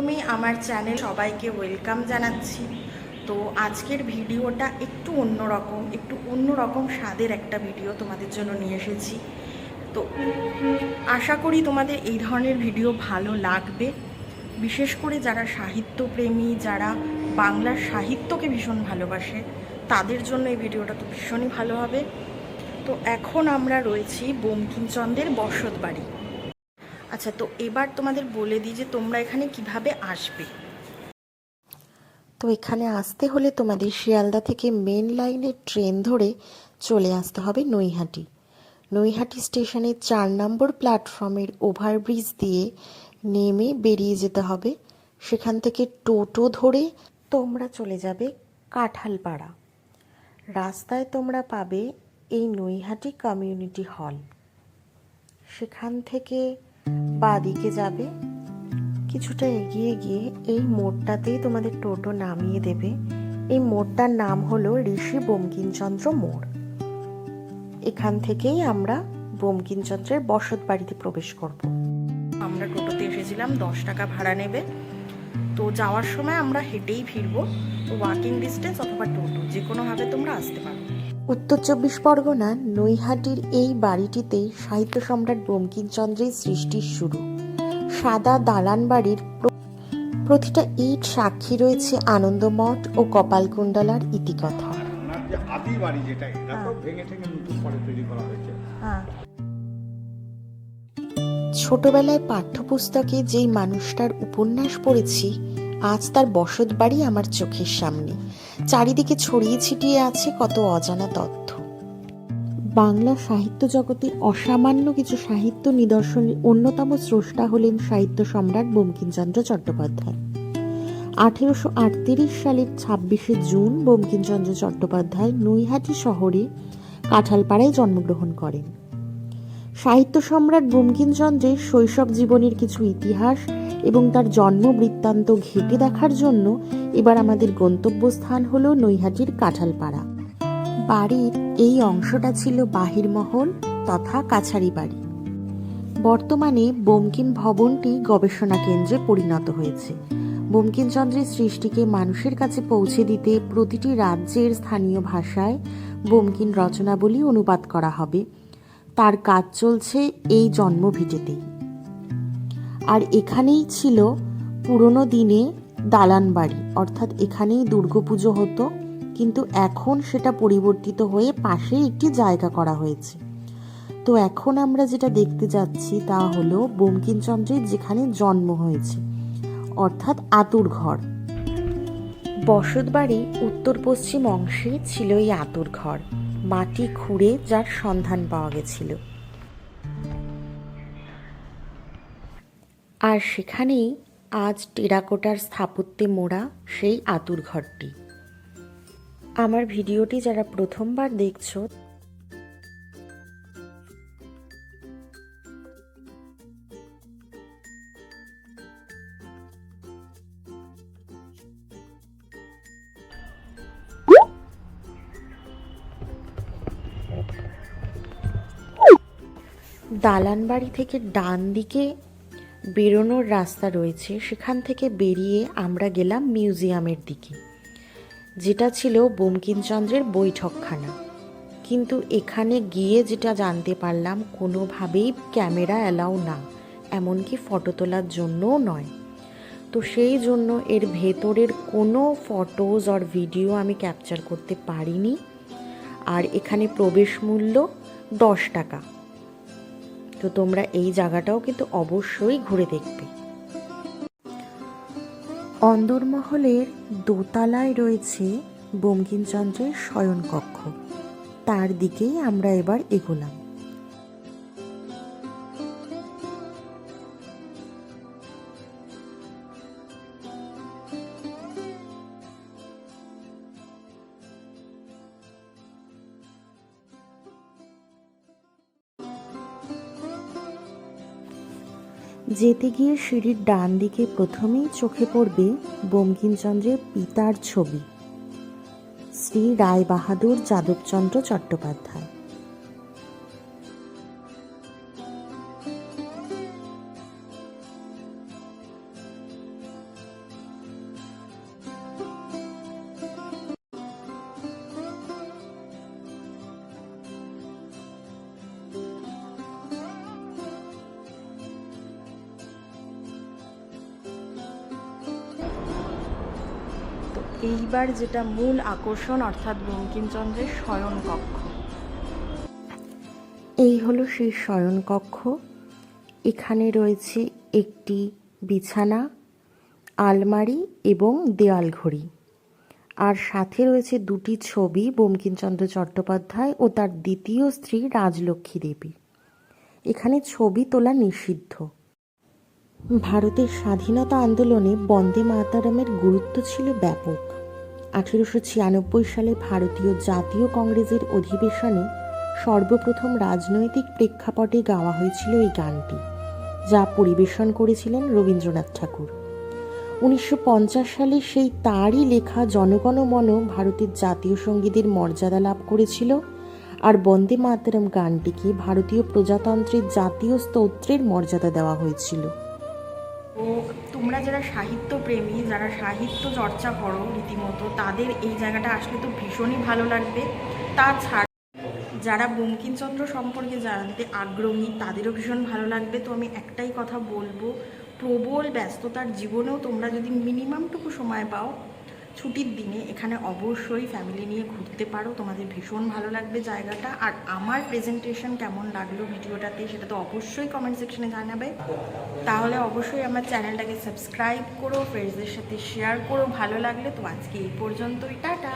প্রথমেই আমার চ্যানেল সবাইকে ওয়েলকাম জানাচ্ছি। তো আজকের ভিডিওটা একটু অন্যরকম একটু অন্যরকম স্বাদের একটা ভিডিও তোমাদের জন্য নিয়ে এসেছি। তো আশা করি তোমাদের এই ধরনের ভিডিও ভালো লাগবে। বিশেষ করে যারা সাহিত্যপ্রেমী, যারা বাংলার সাহিত্যকে ভীষণ ভালোবাসে, তাদের জন্য এই ভিডিওটা তো ভীষণই ভালো হবে। তো এখন আমরা রয়েছি বঙ্কিমচন্দ্রের বসত বাড়ি আচ্ছা তো এবার তোমাদের বলে দিই যে তোমরা এখানে কীভাবে আসবে। তো এখানে আসতে হলে তোমাদের শিয়ালদা থেকে মেন লাইনের ট্রেন ধরে চলে আসতে হবে নৈহাটি। নৈহাটি স্টেশনের চার নম্বর প্ল্যাটফর্মের ওভারব্রিজ দিয়ে নেমে বেরিয়ে যেতে হবে। সেখান থেকে টোটো ধরে তোমরা চলে যাবে কাঁঠালপাড়া। রাস্তায় তোমরা পাবে এই নৈহাটি কমিউনিটি হল সেখান থেকে বাদিকে যাবে। কিছুটা এগিয়ে গিয়ে এই মোড়টাতেই তোমাদের টোটো নামিয়ে দেবে। এই মোড়টার নাম হলো ঋষি বঙ্কিমচন্দ্র মোড়। এখান থেকেই আমরা বঙ্কিমচন্দ্রের বসত বাড়িতে প্রবেশ করব। আমরা টোটোতে এসেছিলাম, দশ টাকা ভাড়া নেবে। তো যাওয়ার সময় আমরা হেঁটেই ফিরবো। ওয়াকিং ডিস্টেন্স অথবা টোটো যে কোনোভাবে তোমরা আসতে পারো। উত্তর চব্বিশ পরগনার নৈহাটির এই বাড়িটিতেই সাহিত্য সম্রাট বঙ্কিমচন্দ্রের সৃষ্টির শুরু। সাদা দালান বাড়ির প্রতিটা ইট সাক্ষী রয়েছে আনন্দমঠ ও কপালকুণ্ডলার ইতিকথা। ওনার যে আদি বাড়ি যেটা এটা তো ভেঙে ঠেঙে নতুন করে তৈরি করা হয়েছে। হ্যাঁ। ছোটবেলায় পাঠ্যপুস্তকে যেই মানুষটার উপন্যাস পড়েছি আজ তার বসত বাড়ি আমার চোখের সামনে। চারিদিকে ছড়িয়ে ছিটিয়ে আছে কত অজানা তথ্য। বাংলা সাহিত্য জগতে অসামান্য কিছু সাহিত্য নিদর্শনের অন্যতম স্রষ্টা হলেন সাহিত্য সম্রাট বঙ্কিমচন্দ্র চট্টোপাধ্যায়। আঠেরোশো আটত্রিশ সালের ছাব্বিশে জুন বঙ্কিমচন্দ্র চট্টোপাধ্যায় নৈহাটি শহরে কাঁঠালপাড়ায় জন্মগ্রহণ করেন। সাহিত্য সম্রাট বঙ্কিমচন্দ্রের শৈশব জীবনের কিছু ইতিহাস এবং তার জন্ম বৃত্তান্ত ঘেঁটে দেখার জন্য এবার আমাদের গন্তব্যস্থান হল নৈহাটির কাঁঠালপাড়া। বাড়ির এই অংশটা ছিল বাহিরমহল তথা কাছারি বাড়ি। বর্তমানে বঙ্কিম ভবনটি গবেষণা কেন্দ্রে পরিণত হয়েছে। বঙ্কিমচন্দ্রের সৃষ্টিকে মানুষের কাছে পৌঁছে দিতে প্রতিটি রাজ্যের স্থানীয় ভাষায় বঙ্কিম রচনাবলী অনুবাদ করা হবে। তার কাজ চলছে এই জন্মভিটেতেই। আর এখানেই ছিল পুরনো দিনে দালান বাড়ি। অর্থাৎ এখানেই দুর্গাপুজো হতো, কিন্তু এখন সেটা পরিবর্তিত হয়ে পাশে একটি জায়গা করা হয়েছে। তো এখন আমরা যেটা দেখতে যাচ্ছি তা হলো বঙ্কিমচন্দ্রের যেখানে জন্ম হয়েছে, অর্থাৎ আতুর ঘর। বসত বাড়ি উত্তর পশ্চিম অংশে ছিল এই আতুর ঘর। মাটি খুঁড়ে যার সন্ধান পাওয়া গেছিল। আর সেখানেই আজ টেরাকোটার স্থাপত্যে মোড়া সেই আতুর ঘরটি। আমার ভিডিওটি যারা প্রথমবার দেখছ দালান বাড়ি থেকে ডান দিকে বেরোনোর রাস্তা রয়েছে, সেখান থেকে বেরিয়ে আমরা গেলাম মিউজিয়ামের দিকে, যেটা ছিল বঙ্কিমচন্দ্রের বৈঠকখানা। কিন্তু এখানে গিয়ে যেটা জানতে পারলাম, কোনোভাবেই ক্যামেরা অ্যালাউ না, এমনকি ফটো তোলার জন্যও নয়। তো সেই জন্য এর ভেতরের কোনো ফটোজ আর ভিডিও আমি ক্যাপচার করতে পারিনি। আর এখানে প্রবেশ মূল্য দশ টাকা। তো তোমরা এই জায়গাটাও কিন্তু অবশ্যই ঘুরে দেখবে। অন্দরমহলের দোতলায় রয়েছে বঙ্কিমচন্দ্রের শয়নকক্ষ। তার দিকেই আমরা এবার এগোলাম। যেতে গিয়ে সিঁড়ির ডান দিকে প্রথমেই চোখে পড়বে বঙ্কিমচন্দ্রের পিতার ছবি। শ্রী রায় বাহাদুর যাদবচন্দ্র চট্টোপাধ্যায়। এইবার যেটা মূল আকর্ষণ অর্থাৎ বঙ্কিমচন্দ্রের শয়নকক্ষ। এই হলো সেই শয়নকক্ষ। এখানে রয়েছে একটি বিছানা, আলমারি এবং দেওয়াল ঘড়ি আর সাথে রয়েছে দুটি ছবি বঙ্কিমচন্দ্র চট্টোপাধ্যায় ও তার দ্বিতীয় স্ত্রী রাজলক্ষ্মী দেবী। এখানে ছবি তোলা নিষিদ্ধ। ভারতের স্বাধীনতা আন্দোলনে বন্দে মাতারামের গুরুত্ব ছিল ব্যাপক। আঠেরোশো ছিয়ানব্বই সালে ভারতীয় জাতীয় কংগ্রেসের অধিবেশনে সর্বপ্রথম রাজনৈতিক প্রেক্ষাপটে গাওয়া হয়েছিল এই গানটি, যা পরিবেশন করেছিলেন রবীন্দ্রনাথ ঠাকুর। উনিশশো পঞ্চাশ সালে সেই তারই লেখা জনগণমন ভারতের জাতীয় সঙ্গীতের মর্যাদা লাভ করেছিল আর বন্দে মাতরম গানটিকে ভারতীয় প্রজাতন্ত্রের জাতীয় স্তোত্রের মর্যাদা দেওয়া হয়েছিল। তোমরা যারা সাহিত্য প্রেমী যারা সাহিত্য চর্চা করো রীতিমতো, তাদের এই জায়গাটা আসলে তো ভীষণই ভালো লাগবে। তাছাড়া যারা বঙ্কিমচন্দ্র সম্পর্কে জানতে আগ্রহী, তাদেরও ভীষণ ভালো লাগবে। তো আমি একটাই কথা বলব, প্রবল ব্যস্ততার জীবনেও তোমরা যদি মিনিমামটুকু সময় পাও ছুটির দিনে এখানে অবশ্যই ফ্যামিলি নিয়ে ঘুরতে পারো। তোমাদের ভীষণ ভালো লাগবে জায়গাটা। আর আমার প্রেজেন্টেশন কেমন লাগল ভিডিওটাতে সেটা তো অবশ্যই কমেন্ট সেকশনে জানাবে। তাহলে অবশ্যই আমার চ্যানেলটাকে সাবস্ক্রাইব করো ফ্রেন্ডসদের সাথে শেয়ার করো। ভালো লাগলে তো আজকে এই পর্যন্তই। টাটা!